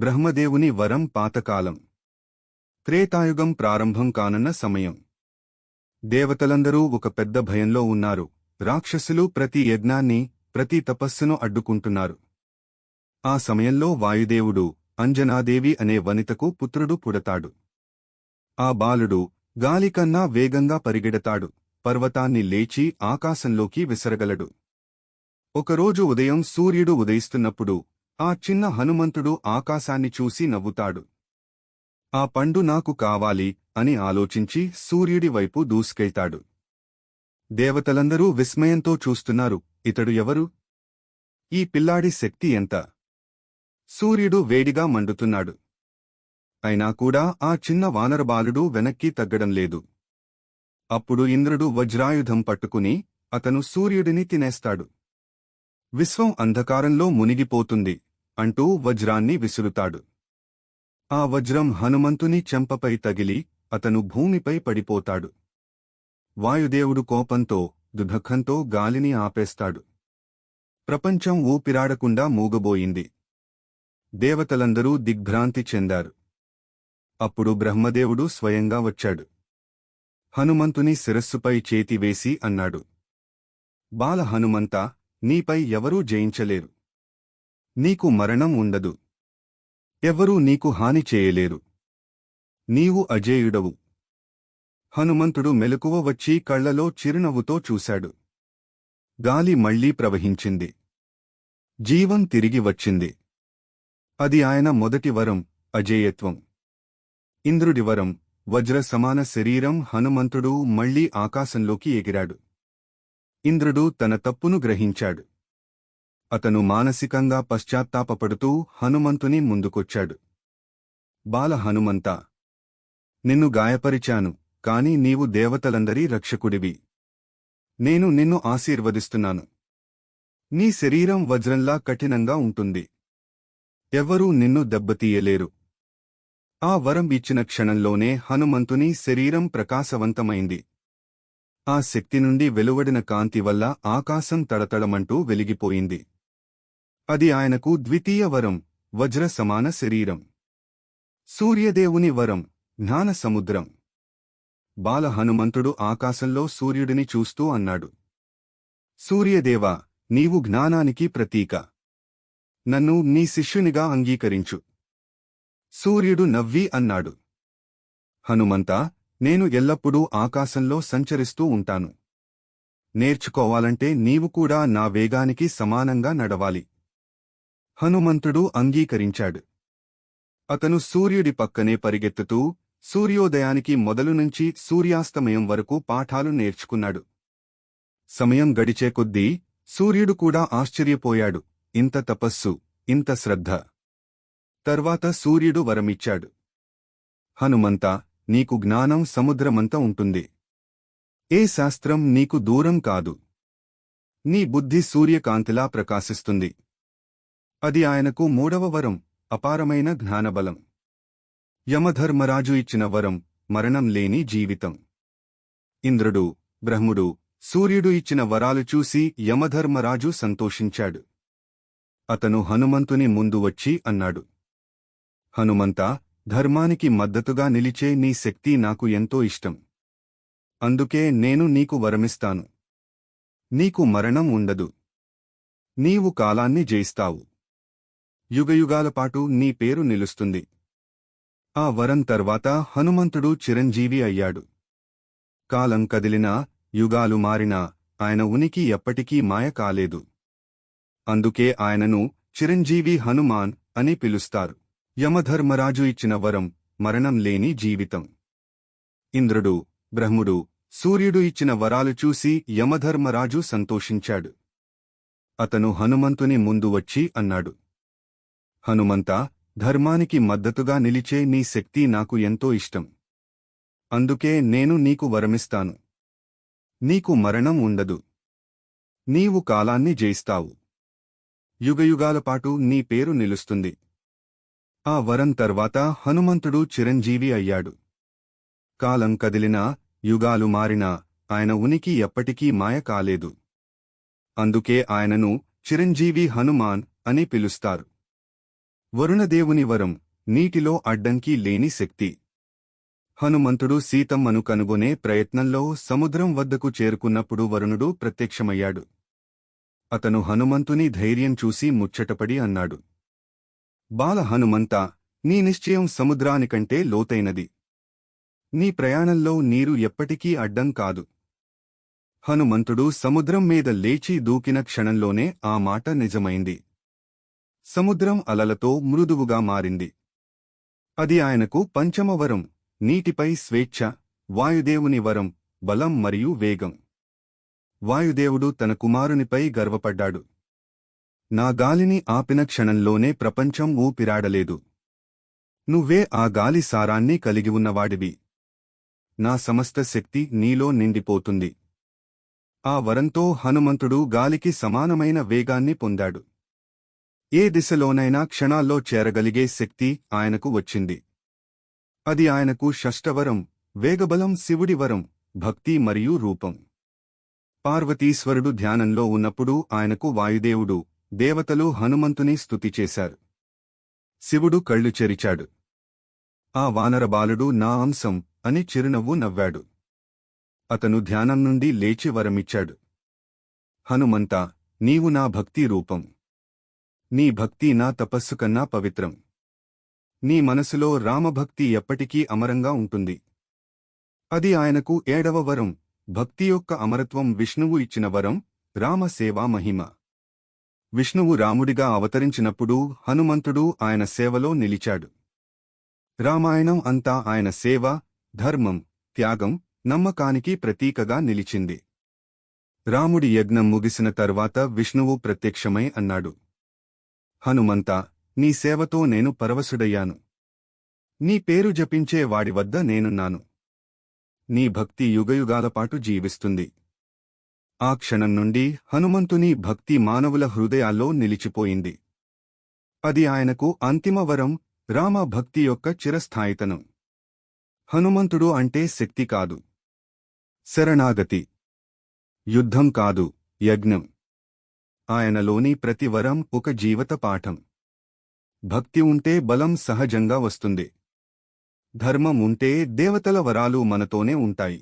బ్రహ్మదేవుని వరం పాతకాలం. త్రేతాయుగం ప్రారంభం కానున్న సమయం. దేవతలందరూ ఒక పెద్ద భయంలో ఉన్నారు. రాక్షసులు ప్రతి యజ్ఞాన్ని ప్రతి తపస్సును అడ్డుకుంటున్నారు. ఆ సమయంలో వాయుదేవుడు అంజనాదేవి అనే వనితకు పుత్రుడు పుడతాడు. ఆ బాలుడు గాలికన్నా వేగంగా పరిగెడతాడు. పర్వతాన్ని లేచి ఆకాశంలోకి విసరగలడు. ఒకరోజు ఉదయం సూర్యుడు ఉదయిస్తున్నప్పుడు ఆ చిన్న హనుమంతుడు ఆకాశాన్ని చూసి నవ్వుతాడు. ఆ పండు నాకు కావాలి అని ఆలోచించి సూర్యుడి వైపు దూసుకెళ్తాడు. దేవతలందరూ విస్మయంతో చూస్తున్నారు ఇతడు ఎవరు? ఈ పిల్లాడి శక్తి ఎంత? సూర్యుడు వేడిగా మండుతున్నాడు. అయినా కూడా ఆ చిన్న వానరబాలుడు వెనక్కి తగ్గడం లేదు. అప్పుడు ఇంద్రుడు వజ్రాయుధం పట్టుకుని అతను సూర్యుడిని తినేస్తాడు. విశ్వం అంధకారంలో మునిగిపోతుంది. అంటూ వజ్రాన్ని విసురుతాడు. ఆ వజ్రం హనుమంతుని చెంపపై తగిలి అతను భూమిపై పడిపోతాడు. వాయుదేవుడు కోపంతో దుధఖంతో గాలిని ఆపేస్తాడు. ప్రపంచం ఊపిరాడకుండా మూగబోయింది. దేవతలందరూ దిగ్భ్రాంతి చెందారు. అప్పుడు బ్రహ్మదేవుడు స్వయంగా వచ్చాడు. హనుమంతుని శిరస్సుపై చేతి వేసి అన్నాడు. బాల హనుమంత నీపై ఎవరూ జయించలేరు. నీకు మరణం ఉండదు. ఎవరూ నీకు హాని చేయలేరు. నీవు అజేయుడవు. హనుమంతుడు మెలకువ వచ్చి కళ్ళలో చిరునవ్వుతో చూశాడు. గాలి మళ్ళీ ప్రవహించింది. జీవం తిరిగి వచ్చింది. అది ఆయన మొదటి వరం అజేయత్వం. ఇంద్రుడి వరం వజ్ర సమాన శరీరం హనుమంతుడు మళ్ళీ ఆకాశంలోకి ఎగిరాడు. ఇంద్రుడు తన తప్పును గ్రహించాడు. అతను మానసికంగా పశ్చాత్తాపపడుతూ హనుమంతుని ముందుకొచ్చాడు. బాల హనుమంత నిన్ను గాయపరిచాను కాని నీవు దేవతలందరి రక్షకుడివి. నేను నిన్ను ఆశీర్వదిస్తున్నాను. నీ శరీరం వజ్రంలా కఠినంగా ఉంటుంది. ఎవ్వరూ నిన్ను దెబ్బతీయలేరు. ఆ వరం ఇచ్చిన క్షణంలోనే హనుమంతుని శరీరం ప్రకాశవంతమైంది. ఆ శక్తి నుండి వెలువడిన కాంతి వల్ల ఆకాశం తడతడమంటూ వెలిగిపోయింది. అది ఆయనకు ద్వితీయ వరం వజ్ర సమాన శరీరం. సూర్యదేవుని వరం జ్ఞాన సముద్రం. బాల హనుమంతుడు ఆకాశంలో సూర్యుడిని చూస్తూ అన్నాడు. సూర్యదేవా నీవు జ్ఞానానికి ప్రతీక. నన్ను నీ శిష్యునిగా అంగీకరించు. సూర్యుడు నవ్వి అన్నాడు. హనుమంతా నేను ఎల్లప్పుడూ ఆకాశంలో సంచరిస్తూ ఉంటాను. నేర్చుకోవాలంటే నీవు కూడా నా వేగానికి సమానంగా నడవాలి. హనుమంతుడు అంగీకరించాడు. అతను సూర్యుడి పక్కనే పరిగెత్తుతూ సూర్యోదయానికి మొదలునుంచి సూర్యాస్తమయం వరకు పాఠాలు నేర్చుకున్నాడు. సమయం గడిచే కొద్దీ సూర్యుడు కూడా ఆశ్చర్యపోయాడు. ఇంత తపస్సు ఇంత శ్రద్ధ. తర్వాత సూర్యుడు వరమిచ్చాడు. హనుమంత నీకు జ్ఞానం సముద్రమంత ఉంటుంది. ఏ శాస్త్రం నీకు దూరం కాదు. నీ బుద్ధి సూర్యకాంతిలా ప్రకాశిస్తుంది. అది ఆయనకు మూడవ వరం అపారమైన జ్ఞానబలం. యమధర్మరాజు ఇచ్చిన వరం మరణం లేని జీవితం. ఇంద్రుడు బ్రహ్ముడు సూర్యుడు ఇచ్చిన వరాలు చూసి యమధర్మరాజు సంతోషించాడు. అతను హనుమంతుని ముందు వచ్చి అన్నాడు. హనుమంతా ధర్మానికి మద్దతుగా నిలిచే నీ శక్తి నాకు ఎంతో ఇష్టం. అందుకే నేను నీకు వరమిస్తాను. నీకు మరణం ఉండదు. నీవు కాలాన్ని జయిస్తావు. యుగయుగాలపాటు నీ పేరు నిలుస్తుంది. ఆ వరం తర్వాత హనుమంతుడు చిరంజీవి అయ్యాడు. కాలం కదిలినా యుగాలు మారినా ఆయన ఉనికి ఎప్పటికీ మాయ కాలేదు. అందుకే ఆయనను చిరంజీవి హనుమాన్ అని పిలుస్తారు. యమధర్మరాజు ఇచ్చిన వరం మరణం లేని జీవితం. ఇంద్రుడు బ్రహ్ముడు సూర్యుడు ఇచ్చిన వరాలు చూసి యమధర్మరాజు సంతోషించాడు. అతను హనుమంతుని ముందు వచ్చి అన్నాడు. హనుమంతా ధర్మానికి మద్దతుగా నిలిచే నీ శక్తి నాకు ఎంతో ఇష్టం. అందుకే నేను నీకు వరమిస్తాను. నీకు మరణం ఉండదు. నీవు కాలాన్ని జయిస్తావు. యుగయుగాలపాటు నీ పేరు నిలుస్తుంది. ఆ వరం తర్వాత హనుమంతుడు చిరంజీవి అయ్యాడు. కాలం కదిలినా యుగాలు మారినా ఆయన ఉనికి ఎప్పటికీ మాయ కాలేదు. అందుకే ఆయనను చిరంజీవి హనుమాన్ అని పిలుస్తారు. వరుణదేవుని వరం నీటిలో అడ్డంకి లేని శక్తి. హనుమంతుడు సీతమ్మను కనుగొనే ప్రయత్నంలో సముద్రం వద్దకు చేరుకున్నప్పుడు వరుణుడు ప్రత్యక్షమయ్యాడు. అతను హనుమంతుని ధైర్యం చూసి ముచ్చటపడి అన్నాడు. బాల హనుమంత నీ నిశ్చయం సముద్రానికంటే లోతైనది. నీ ప్రయాణంలో నీరు ఎప్పటికీ అడ్డం కాదు. హనుమంతుడు సముద్రం మీద లేచి దూకిన క్షణంలోనే ఆ మాట నిజమైంది. సముద్రం అలలతో మృదువుగా మారింది. అది ఆయనకు పంచమవరం నీటిపై స్వేచ్ఛ వాయుదేవుని వరం బలం మరియు వేగం. వాయుదేవుడు తన కుమారునిపై గర్వపడ్డాడు. నా గాలిని ఆపిన క్షణంలోనే ప్రపంచం ఊపిరాడలేదు. నువ్వే ఆ గాలి సారాన్ని కలిగి ఉన్నవాడివి. నా సమస్త శక్తి నీలో నిండిపోతుంది. ఆ వరంతో హనుమంతుడు గాలికి సమానమైన వేగాన్ని పొందాడు. ఏ దిశలోనైనా క్షణాల్లో చేరగలిగే శక్తి ఆయనకు వచ్చింది. అది ఆయనకు షష్టవరం వేగబలం శివుడి వరం భక్తి మరియు రూపం. పార్వతీశ్వరుడు ధ్యానంలో ఉన్నప్పుడు ఆయనకు వాయుదేవుడు దేవతలు హనుమంతుని స్తుతి చేశారు. శివుడు కళ్ళు చెరిచాడు. ఆ వానర బాలుడు నా అంశం అని చిరునవ్వు నవ్వాడు. అతను ధ్యానం నుండి లేచి వరమిచ్చాడు. హనుమంత నీవు నా భక్తి రూపం. నీ భక్తి నా తపస్సు కన్నా పవిత్రం. నీ మనసులో రామభక్తి ఎప్పటికీ అమరంగా ఉంటుంది. అది ఆయనకు ఏడవ వరం. భక్తి యొక్క అమరత్వం విష్ణువు ఇచ్చిన వరం రామ సేవా మహిమ. విష్ణువు రాముడిగా అవతరించినప్పుడు హనుమంతుడు ఆయన సేవలో నిలిచాడు. రామాయణం అంతా ఆయన సేవ ధర్మం త్యాగం నమ్మకానికి ప్రతీకగా నిలిచింది. రాముడి యజ్ఞం ముగిసిన తర్వాత విష్ణువు ప్రత్యక్షమై అన్నాడు. హనుమంత నీ సేవతో నేను పరవశుడయ్యాను. నీ పేరు జపించే వాడి వద్ద నేనున్నాను. నీ భక్తి యుగయుగాలపాటు జీవిస్తుంది. ఆ క్షణం నుండి హనుమంతుని భక్తి మానవుల హృదయాల్లో నిలిచిపోయింది. అది ఆయనకు అంతిమ వరం రామ భక్తి యొక్క చిరస్థాయితనం. హనుమంతుడు అంటే శక్తి కాదు. శరణాగతి. యుద్ధం కాదు యజ్ఞం. ఆయనలోని ప్రతి వరం ఒక జీవత పాఠం. భక్తి ఉంటే బలం సహజంగా వస్తుంది. ధర్మం ఉంటే దేవతల వరాలు మనతోనే ఉంటాయి.